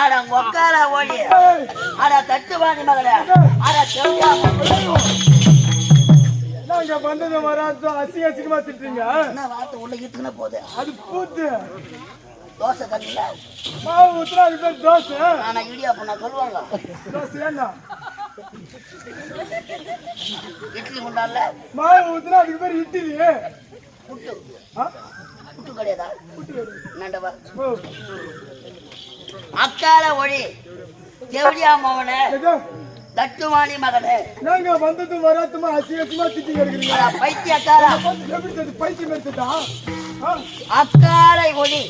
அட ஒக்கால ஓடி. அட தட்டுவாடி மகளே. அட செவ்வியா நாங்க வந்தது வராது அசிங்க அசிங்கமா திட்டுறீங்க? என்ன வார்த்தை உள்ள இட்டுக்கின போகுது? அது பூத்து. தோசை கல்லில மாவு ஊத்துறா பேர் தோசை? ஆனா இடியாப்பம் நான் சொல்லுவாங்க. தோசை இட்லி குண்டான்ல. மாவு ஊத்துறா அதுக்கு பேர் இட்லி. புட்டு? புட்டு கிடையாதா? நண்டவா ஓ, அக்கால ஒளி. செவடியா மவனே ஏதோ, தட்டுவாணி மகனே. நாங்க வந்தது அசிங்க அசிங்கமா திட்டிங்க இருக்கிறீங்க அட பைத்தியக்காரா? பைத்தியம் எடுத்துட்டா? அக்காலை ஒளி.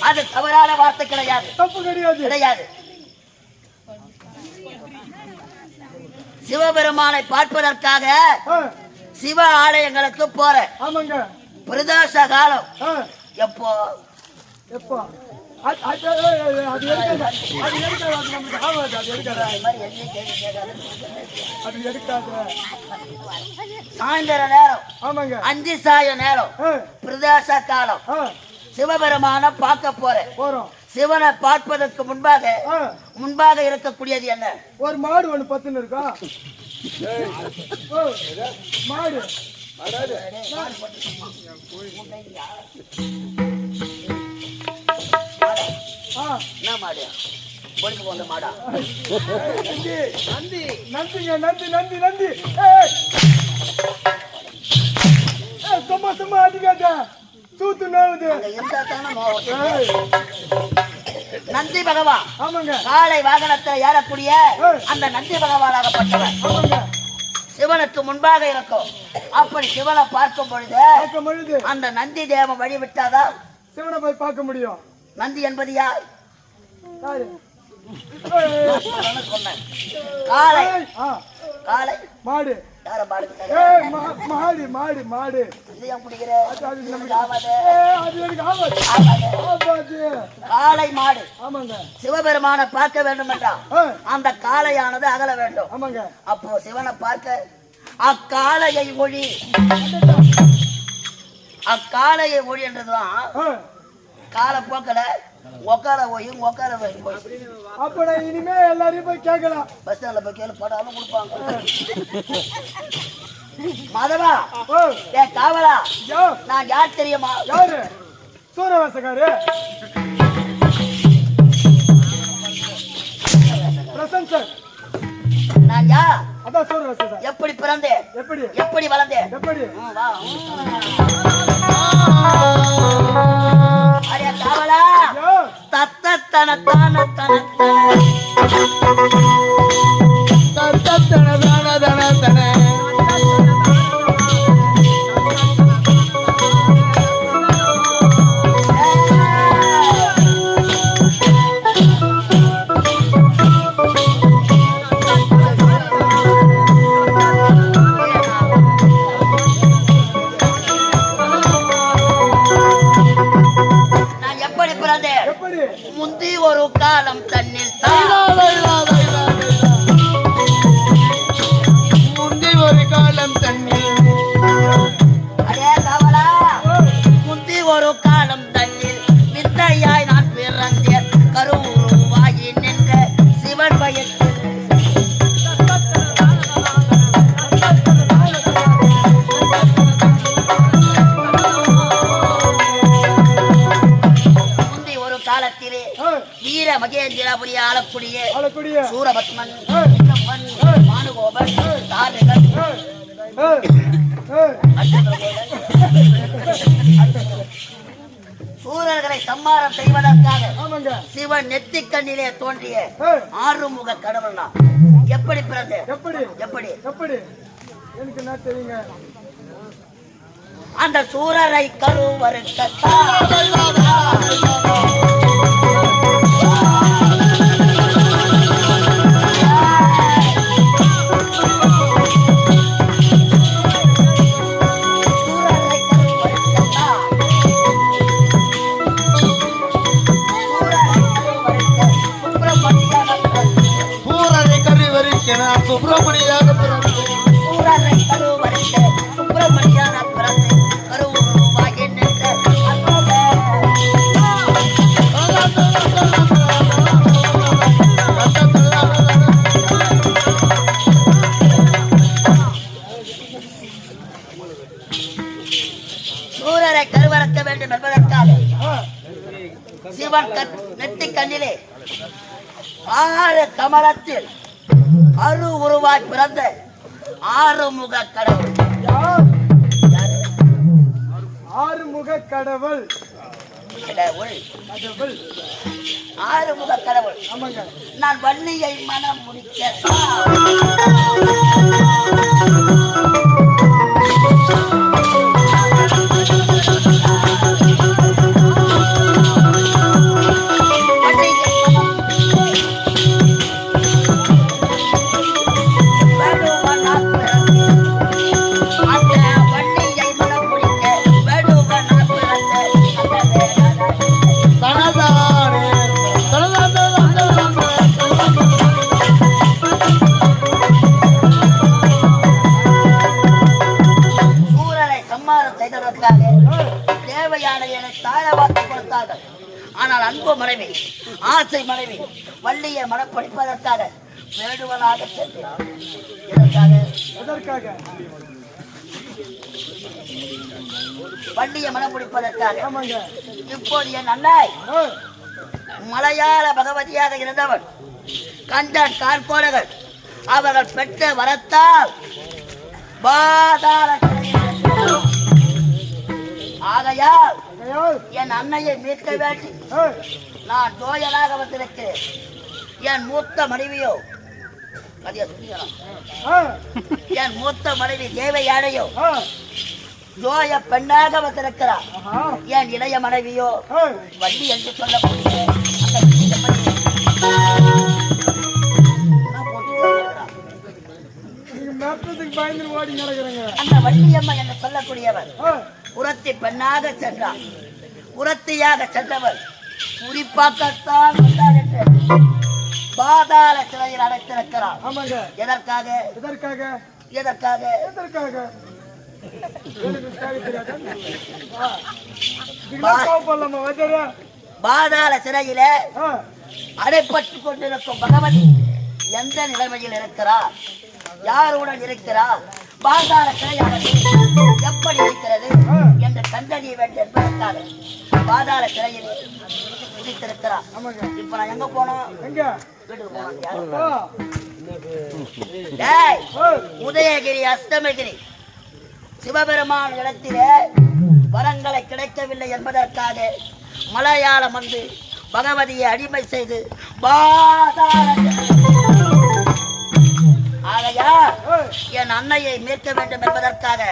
அது தவறான வார்த்தை கிடையாது. தப்பு கிடையாது. கிடையாது. சிவபெருமானை பார்ப்பதற்காக சிவ ஆலயங்களுக்கு போறேன். பிரதோஷ காலம். எப்போ? எப்போ? அது எடுக்காத சாயந்தர நேரம் ஆமாங்க. அஞ்சு சாய நேரம் ஆ, பிரதோஷ காலம். சிவபெருமான பார்க்க போறேன். போறோம். சிவனை பார்ப்பதற்கு முன்பாக முன்பாக இருக்கக்கூடியது என்ன? ஒரு மாடு ஒண்ணு பத்துன்னு இருக்கா? மாடு. ஆ, என்ன மாடு? பொழுது போந்த மாடா. நந்தி நந்தி. நந்திங்க நந்தி நந்தி நந்தி. சும்மா சும்மா அடிக்காத. சூத்து நோவுது. நந்தி பகவான் ஆமாங்க. காலை வாகனத்தில் ஏறக்கூடிய. அந்த நந்தி பகவானாகப்பட்டவன் ஆமாங்க. சிவனுக்கு முன்பாக இருக்கும். அப்படி சிவனை பார்க்கும் பொழுது அந்த நந்தி தேவன் வழி விட்டாதான் சிவனை போய் பார்க்க முடியும். நந்தி என்பது யார்? சொன்னேன் காலை காலை மாடு. யார மாடு மாடு மாடு. ஆகாது காளை மாடு. ஆமாங்க. சிவபெருமானை பார்க்க வேண்டும் என்றால் அந்த காளையானது அகல வேண்டும். ஆமாங்க. அப்போ சிவனை பார்க்க அக்காளையை ஒளி அக்காளையை ஒளி என்றதுதான் ஆ, காலப்போக்கில் ஒக்கார போயும் ஒக்கார போய் போய் அப்ப நான் இனிமே எல்லாரையும் போய் கேட்கலாம். பஸ் ஸ்டாண்ட்ல போய் கேளு படாலும் கொடுப்பாங்க. மாதவா ஓ. ஏ காவலா யா. நான் யார் தெரியுமா? யாரு? சூரவாசக்காரு பிரசன் சார். நான் யார்? அதான் சூரவாச சார். எப்படி பிறந்தேன்? எப்படி? எப்படி வளர்ந்தேன்? எப்படி? வா அடே காவலா தத்த தன தன தன தன காலத்திலே வீர மகேந்திரபுரி ஆளக்கூடிய சூரபத்மன் மானுகோபன் தாரகன் சூரர்களை சம்மாரம் செய்வதற்காக சிவன் நெத்திக்கண்ணிலே தோன்றிய ஆறுமுக கடவுள் நான் எப்படி பிறந்தேன் எப்படி? எப்படி? எப்படி? எனக்கு என்ன தெரியுங்க? அந்த சூரரை கருவறுக்க அன்பே. சூரரை கருவறுக்க வேண்டும் என்பதற்காக சிவன் நெத்தி கண்ணிலே ஆறு கமலத்தில் அரு உருவாய் பிறந்த ஆறுமுக கடவுள். ஆறுமுக கடவுள். கடவுள். ஆறுமுக கடவுள். நான் வள்ளியை மனம் முடிக்க ஆசை மனைவி வள்ளியை மனப்படிப்பதற்காக வேடுவனாக சென்றார். இதற்காக வள்ளியை மனப்பிடிப்பதற்காக ஆமாங்க. இப்போது என் அண்ணாய் மலையாள பகவதியாக இருந்தவன் கண்டன் கார்கோடர்கள் அவர்கள் பெற்ற வரத்தால் பாதாள ஆகையால், என் அன்னையை மீட்க வேண்டி நான் தோயலாக வந்திருக்கிறேன். என் மூத்த மனைவியோ என் மூத்த மனைவி தேவையானையோ ஜோய பெண்ணாக வந்திருக்கிறார். என் இளைய மனைவியோ வள்ளி என்று சொல்லக்கூடிய அந்த வள்ளியம்மா என்று சொல்லக்கூடியவர். புறத்தி பெண்ணாக சென்றார் புறத்தியாக சென்றவர் குறிப்பாக்கத்தான் வந்தார் என்று பாதாள சிறையில் அடைத்திருக்கிறார் ஆமாங்க. எதற்காக? எதற்காக? எதற்காக? எதற்காக? பாதாள சிறையில அடைப்பட்டு கொண்டிருக்கும் பகவதி எந்த நிலைமையில் இருக்கிறார்? யாருடன் இருக்கிறார்? பாதாள சிறையானது எப்படி இருக்கிறது என்று கண்டறிய வேண்டும் என்பதற்காக பாதாள சிறையில் விதித்திருக்கிறார் இப்ப நான் எங்க போனோம்? வீட்டுக்கு போனோம். உதயகிரி அஸ்தமகிரி சிவபெருமான் இடத்திலே வரங்களை கிடைக்கவில்லை என்பதற்காக மலையாளம் வந்து பகவதியை அடிமை செய்து பாதாள ஐயா என் அன்னையை மீட்க வேண்டும் என்பதற்காக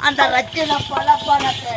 அந்த ரத்தின பல பணத்தை